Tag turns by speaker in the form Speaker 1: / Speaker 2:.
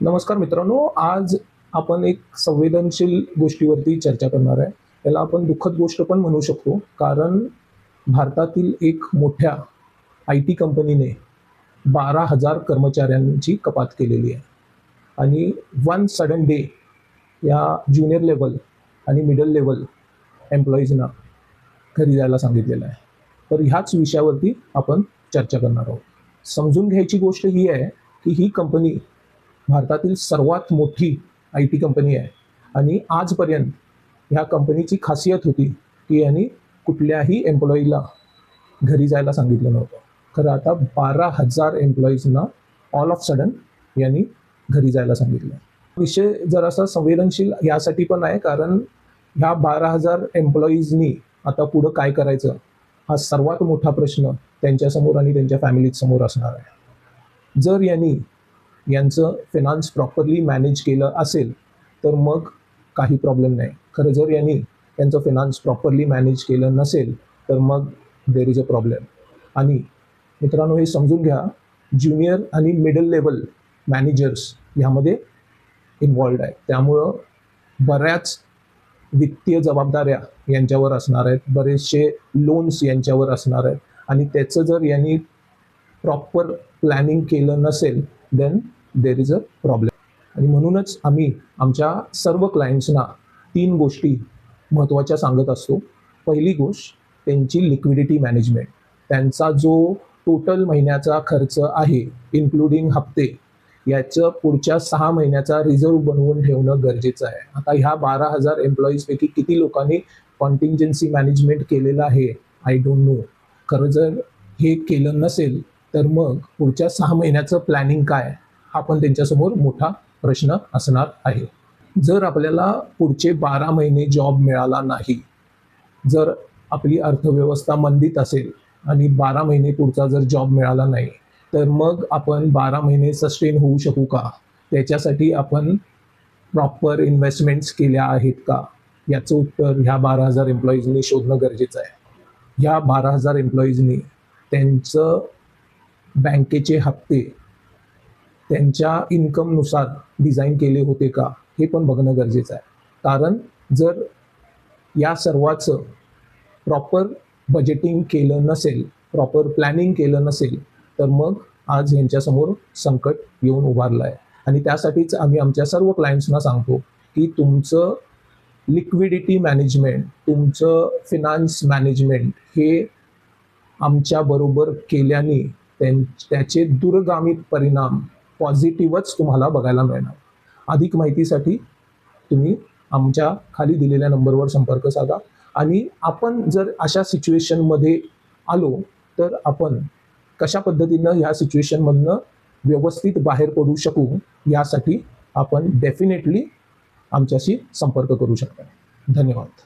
Speaker 1: नमस्कार मित्रांनो आज आपण एक संवेदनशील गोष्टीवरती चर्चा करणार आहे. त्याला आपण दुःखद गोष्ट पण म्हणू शकतो कारण भारतातील एक मोठ्या आय टी कंपनीने बारा हजार कर्मचाऱ्यांची कपात केलेली आहे. आणि वन सडन डे या ज्युनियर लेवल आणि मिडल लेवल एम्प्लॉईजना घरी जायला सांगितलेलं आहे. तर ह्याच विषयावरती आपण चर्चा करणार आहोत. समजून घ्यायची गोष्ट ही आहे की ही कंपनी भारतातील सर्वात मोठी आय टी कंपनी आहे. आणि आजपर्यंत ह्या कंपनीची खासियत होती की यांनी कुठल्याही एम्प्लॉईला घरी जायला सांगितलं नव्हतं. खरं आता बारा हजार एम्प्लॉईजना ऑल ऑफ सडन यांनी घरी जायला सांगितलं. विषय जरासा संवेदनशील यासाठी पण आहे कारण ह्या बारा हजार एम्प्लॉईजनी आता पुढं काय करायचं हा सर्वात मोठा प्रश्न त्यांच्यासमोर आणि त्यांच्या फॅमिलीसमोर असणार आहे. जर यांनी यांचं फिनान्स प्रॉपरली मॅनेज केलं असेल तर मग काही प्रॉब्लेम नाही. खरं जर यांनी यांचं फिनान्स प्रॉपरली मॅनेज केलं नसेल तर मग देर इज अ प्रॉब्लेम आणि मित्रांनो हे समजून घ्या ज्युनियर आणि मिडल लेवल मॅनेजर्स ह्यामध्ये इन्वॉल्ड आहेत. त्यामुळं बऱ्याच वित्तीय जबाबदाऱ्या यांच्यावर असणार आहेत बरेचसे लोन्स यांच्यावर असणार आहेत. आणि त्याचं जर यांनी प्रॉपर प्लॅनिंग केलं नसेल then there is a problem आणि म्हणूनच आम्ही आमच्या सर्व क्लायंट्सना तीन गोष्टी महत्त्वाच्या सांगत असतो. पहिली गोष्ट त्यांची लिक्विडिटी मॅनेजमेंट त्यांचा जो टोटल महिन्याचा खर्च आहे इन्क्लुडिंग हप्ते याचं पुढच्या सहा महिन्याचा रिझर्व बनवून ठेवणं गरजेचं आहे. आता ह्या बारा हजार एम्प्लॉईजपैकी किती लोकांनी कॉन्टिंजन्सी मॅनेजमेंट केलेलं आहे? आय डोंट नो खरं जर हे केलं नसेल तर मग पुढच्या सहा महिन्याचं प्लॅनिंग काय? हा पण त्यांच्यासमोर मोठा प्रश्न असणार आहे. जर आपल्याला पुढचे बारा महिने जॉब मिळाला नाही जर आपली अर्थव्यवस्था मंदीत असेल आणि बारा महिने पुढचा जर जॉब मिळाला नाही तर मग आपण बारा महिने सस्टेन होऊ शकू का? त्याच्यासाठी आपण प्रॉपर इन्व्हेस्टमेंट्स केल्या आहेत का? याचं उत्तर ह्या बारा हजार एम्प्लॉईजनी शोधणं गरजेचं आहे. ह्या बारा हजार एम्प्लॉईजनी त्यांचं बँकेचे हप्ते त्यांच्या इन्कमनुसार डिझाईन केले होते का हे पण बघणं गरजेचं आहे. कारण जर या सर्वाचं प्रॉपर बजेटिंग केलं नसेल प्रॉपर प्लॅनिंग केलं नसेल तर मग आज यांच्यासमोर संकट येऊन उभारलं आहे आणि त्यासाठीच आम्ही आमच्या सर्व क्लायंट्सना सांगतो की तुमचं लिक्विडिटी मॅनेजमेंट तुमचं फिनान्स मॅनेजमेंट हे आमच्याबरोबर केल्याने त्यां त्याचे दूरगामी परिणाम पॉझिटिव्हच तुम्हाला बघायला मिळणार. अधिक माहितीसाठी तुम्ही आमच्या खाली दिलेल्या नंबरवर संपर्क साधा. आणि आपण जर अशा सिच्युएशनमध्ये आलो तर आपण कशा पद्धतीनं ह्या सिच्युएशनमधनं व्यवस्थित बाहेर पडू शकू यासाठी आपण डेफिनेटली आमच्याशी संपर्क करू शकता. धन्यवाद.